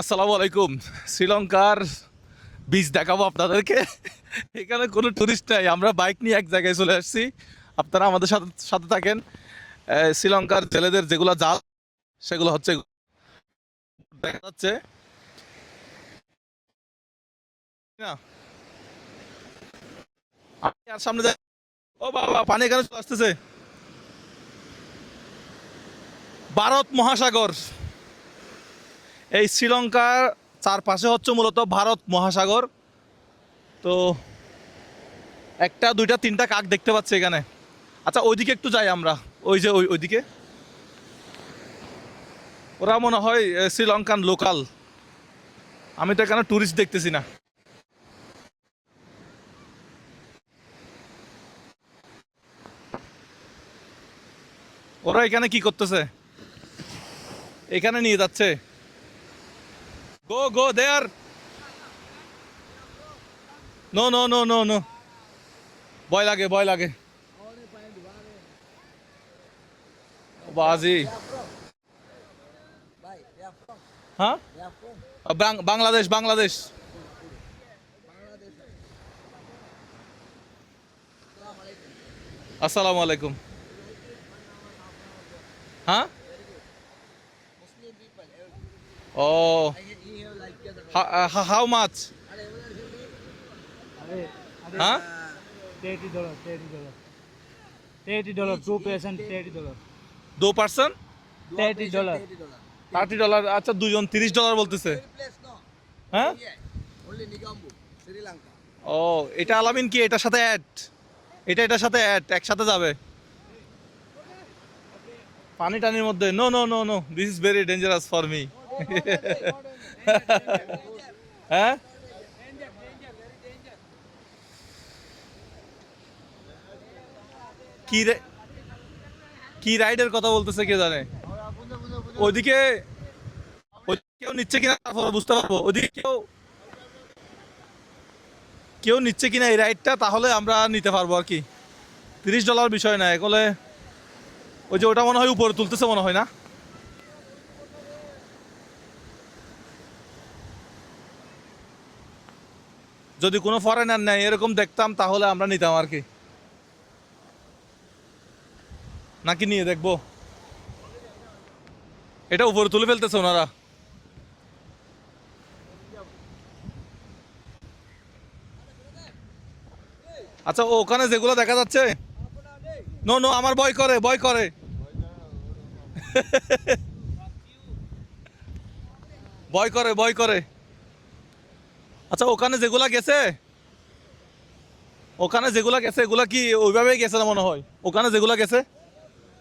আসসালামু আলাইকুম। শ্রীলঙ্কার বীজ দেখাবো আপনাদেরকে। এখানে কোনো টুরিস্ট নাই, আমরা বাইক নিয়ে এক জায়গায় চলে আসছি। আপনারা আমাদের সাথে সাথে থাকেন। শ্রীলঙ্কার জেলেদের যেগুলো জাল সেগুলো হচ্ছে দেখা যাচ্ছে আর সামনে ও বাবা, পানি এখানে আসতেছে। ভারত মহাসাগর। এই শ্রীলঙ্কার চারপাশে হচ্ছে মূলত ভারত মহাসাগর। তো একটা, দুইটা, তিনটা কাক দেখতে পাচ্ছি এখানে। আচ্ছা ওইদিকে একটু যাই আমরা। ওই যে ওই ওইদিকে। ওরা মনে হয় শ্রীলঙ্কান লোকাল। আমি তো এখানে টুরিস্ট দেখতেছি না। ওরা এখানে কি করতেছে? এখানে নিয়ে যাচ্ছে। নো নো নো নো ভয় লাগে ভয় লাগে বাজি Baik, ya from, হ্যাঁ ya from বাং- বাংলাদেশ বাংলাদেশ আসসালামু আলাইকুম হ্যাঁ. ও হাউ মাছ টু পার্সেন্ট দু পার্সেন্ট তেইটি ডলার আচ্ছা দুজন তিরিশ ডলার বলতেছে। হ্যাঁ ও এটা আলামিন কি? এটার সাথে অ্যাড এটা এটার সাথে অ্যাড একসাথে যাবে? পানি টানির মধ্যে no no no no this is very dangerous for me হ্যাঁ? কি কি রাইডের কথা বলতেছে কে জানে? ওইদিকে কেউ নিচ্ছে কিনা তারপর বুঝতে পারব। ওইদিকে কেউ কেউ নিচ্ছে কিনা এই রাইডটা, তাহলে আমরা নিতে পারব আর কি। তিরিশ ডলার বিষয় না এগুলো ওই যে ওটা মনে হয় উপরে তুলতেছে মনে হয় না? যদি কোনো ফরেনার নেয়, এরকম দেখতাম, তাহলে আমরা নিতাম আর কি। নাকি নিয়ে দেখব? এটা উপরে তুলে ফেলতেছে ওনারা। আচ্ছা ওখানে যেগুলো দেখা যাচ্ছে? নো নো, আমার ভয় করে ভয় করে। ভয় করে ভয় করে। আচ্ছা ওখানে যেগুলা গেছে, ওখানে যেগুলা গেছে, এগুলা কি ওইভাবেই গেছে না মনে হয়? ওখানে যেগুলা গেছে,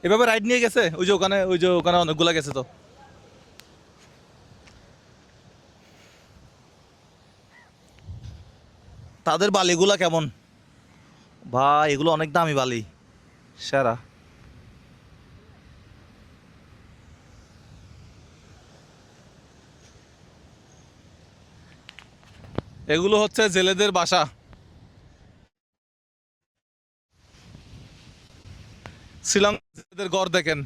এভাবে রাইড নিয়ে গেছে? ওই যে ওখানে, ওই যে ওখানে অনেকগুলা গেছে তো। তাদের বালিগুলা কেমন? ভাই, এগুলো অনেক দামি বালি। সেরা। এগুলো হচ্ছে জেলেদের বাসা। শ্রীলঙ্কা জেলেদের গড় দেখেন।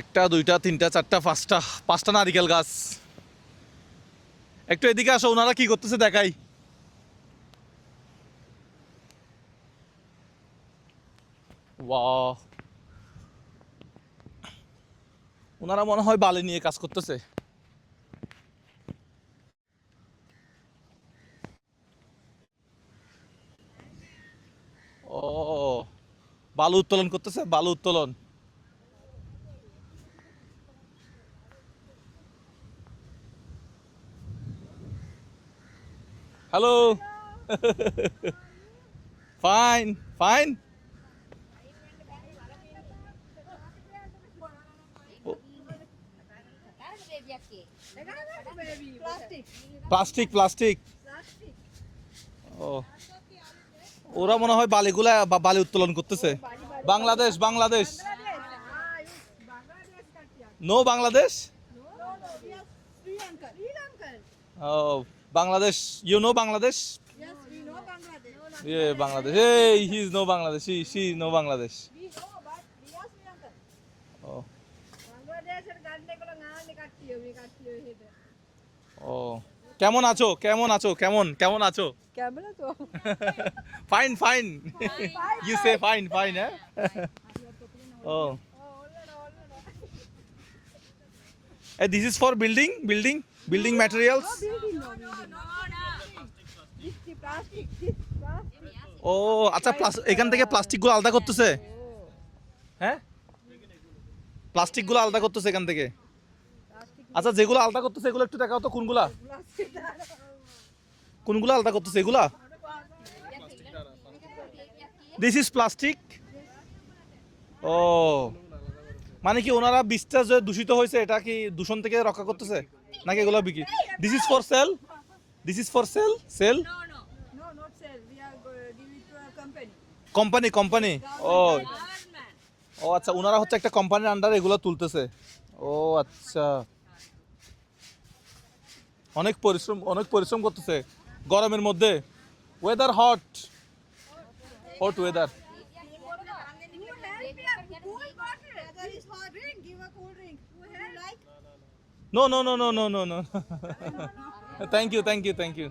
একটা, দুইটা, তিনটা, চারটা, পাঁচটা পাঁচটা নারিকেল গাছ। একটু এদিকে আসো, ওনারা কি করতেছে দেখাই। বাহ ওনারা মনে হয় বালি নিয়ে কাজ করতেছে। ও, বালু উত্তোলন করতেছে, বালু উত্তোলন। Hello? Fine fine plastic plastic. ও। ওরা মনে হয় বালিগুলা বালি উত্তোলন করতেছে। Bangladesh Bangladesh. No Bangladesh? Oh Bangladesh you know Bangladesh? We know Bangladesh. Yeah, Bangladesh. Hey, he's no Bangladesh. She, she no Bangladesh. We ও বাংলাদেশের গানগুলো গান কাটতিও আমি কাটতিও হেদে ও কেমন আছো? কেমন আছো? কেমন? কেমন আছো? কেমন fine fine you say fine fine হ্যাঁ ও this is for building building building materials plastic plastic oh আচ্ছা প্লাস- এখান থেকে প্লাস্টিকগুলো আলাদা করতেছে। হ্যাঁ? প্লাস্টিকগুলো আলাদা করতেছে এখান থেকে? আচ্ছা যেগুলো আলাদা করতেছে এগুলো একটু দেখাও তো কোনগুলা? কোনগুলো আলাদা করতেছে এগুলা? দিস ইজ প্লাস্টিক ও মানে কি ওনারা বীজটা যে দূষিত হয়েছে এটা কি দূষণ থেকে রক্ষা করতেছে? নাকি এগুলো বিক্রি? This is for sale this is for sale sale. Company company ও ও আচ্ছা ওনারা হচ্ছে একটা কোম্পানির আন্ডারে এগুলো তুলতেছে। ও আচ্ছা। অনেক পরিশ্রম অনেক পরিশ্রম করতেছে গরমের মধ্যে। Weather hot hot weather? No no no no no no no thank you thank you thank you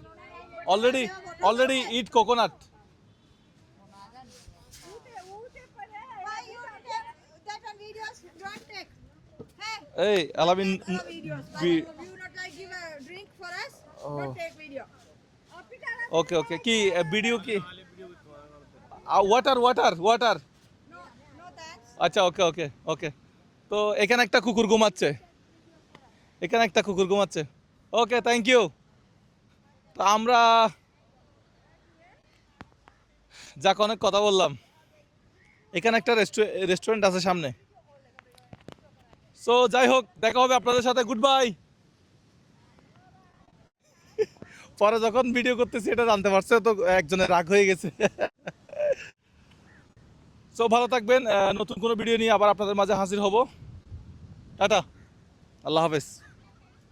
already already eat coconut Don't take video. Okay okay কি ভিডিও কি water water water No, no thanks. আচ্ছা ওকে ওকে ওকে তো এখানে একটা কুকুর ঘুমাচ্ছে এখানে একটা কুকুর ঘুমাচ্ছে ওকে থ্যাংক ইউ তো আমরা যাক অনেক কথা বললাম। এখানে একটা রেস্টুরেন্ট আছে সামনে। সো যাই হোক দেখা হবে আপনাদের সাথে। গুড বাই পরে যখন ভিডিও করতেছি, এটা জানতে পারছে, তো একজনের রাগ হয়ে গেছে। সো ভালো থাকবেন। নতুন কোনো ভিডিও নিয়ে আবার আপনাদের মাঝে হাজির হব। টাটা। আল্লাহ হাফেজ।